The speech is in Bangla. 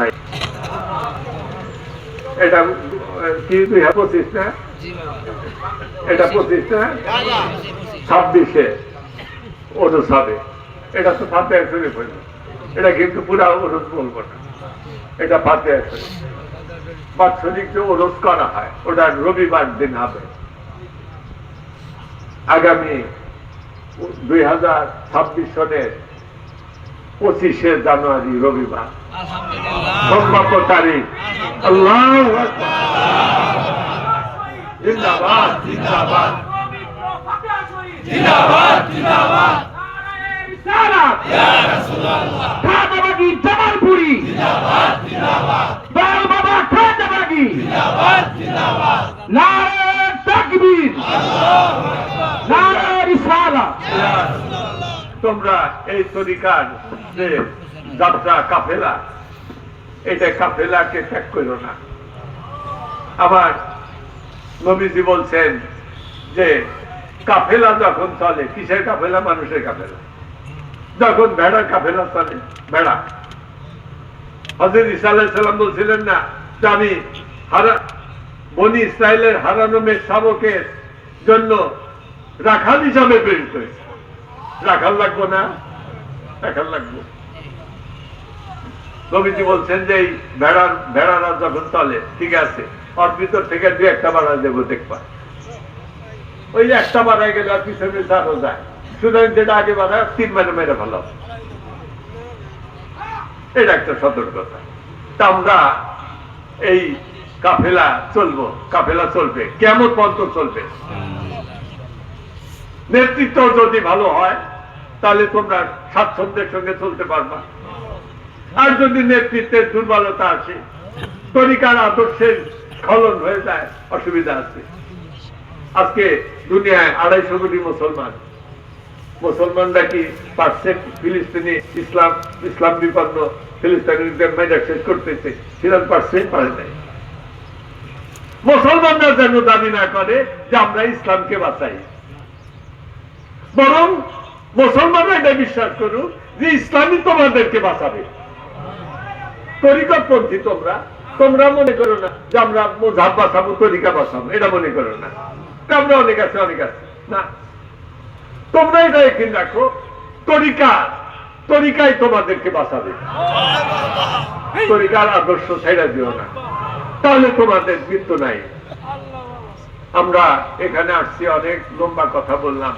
নাই। এটা কি দুই হাজার পঁচিশ না এটা পঁচিশ না ছাব্বিশে হবে এটা তো ফাতে শরীফ হইল। এটা কিন্তু পুরা বলব না এটা ফাতে বাৎসরিক যে করা হয় ওটা রবিবার দিন হবে। আগামী দুই হাজার ছাব্বিশ সনের পঁচিশে জানুয়ারি রবিবার। সম্ভাব্য তারিখ। আল্লাহ জিন্দাবাদ জিন্দাবাদ। জিন্দাবাদ জিন্দাবাদ। জামালপুরি। জিন্দাবাদ জিন্দাবাদ। বাবা খাজাবাগি জিন্দাবাদ জিন্দাবাদ। নারে তাকবীর। নারে রিসালা তোমরা এই তরিকার যে যাত্রা কাফেলা, এটা কাফেলাকে ত্যাগ করো না। আবার নবীজি বলছেন যে কাফেলা যখন চলে, কিসের কাফেলা? মানুষের কাফেলা। যখন ভেড়ার কাফেলা চলে, ভেড়া। হজরত ইসা আলাইসাল্লাম বলছিলেন না যে আমি হারা, বনি ইসরায়েলের হারানো মেয়ে শাবকের জন্য রাখাল হিসাবে প্রেরিত হয়েছে। রাখাল লাগবো না? রাখাল লাগবো। নবীজি বলছেন যে এই ভেড়ার, ভেড়ারা যখন চলে, ঠিক আছে, ওর ভিতর থেকে দু একটা বাড়া দেবো, দেখবা। ওই একটা বাড়ায় গেলে আর পিছনে আরও যায় সুতরাং যেটা আগে বাড়া তিন মেরে মেরে ভালো এটা একটা সতর্কতা। তা আমরা এই কাফেলা চলবো, কাফেলা চলবে, কেমন পর্যন্ত চলবে? নেতৃত্ব যদি ভালো হয়, তাহলে তোমরা স্বাচ্ছন্দ্যের সঙ্গে চলতে পারবা। আর যদি নেতৃত্বের দুর্বলতা আছে তরিকার আদর্শের স্খলন হয়ে যায়, অসুবিধা আছে। আজকে দুনিয়ায় আড়াইশো কোটি মুসলমান। মুসলমানরা কি পারছে ফিলিস্তিনি ইসলাম ইসলাম বিপন্ন ফিলিস্তিনিদের মেজাজ শেষ করতেছে? সিরাজ পারছে, পারে নাই। মুসলমানরা যেন দাবি না করে যে আমরা ইসলামকে বাঁচাই। বরং মুসলমানরা এটা বিশ্বাস করুক যে ইসলামই তোমাদেরকে বাঁচাবে। তরিকতপন্থী তোমরা তোমরা মনে করো না যে আমরা মোঝাব বাঁচাবো, তরিকা বাঁচাবো, এটা মনে করো না। আমরা অনেক আছে অনেক আছে। না। তোমরা এটা একদিন রাখো তরিকা, তরিকাই তোমাদেরকে বাঁচাবে। তরিকার আদর্শ ছেড়ে দিও না। তাহলে তোমাদের মৃত্যু নাই। আমরা এখানে আসছি, অনেক লম্বা কথা বললাম।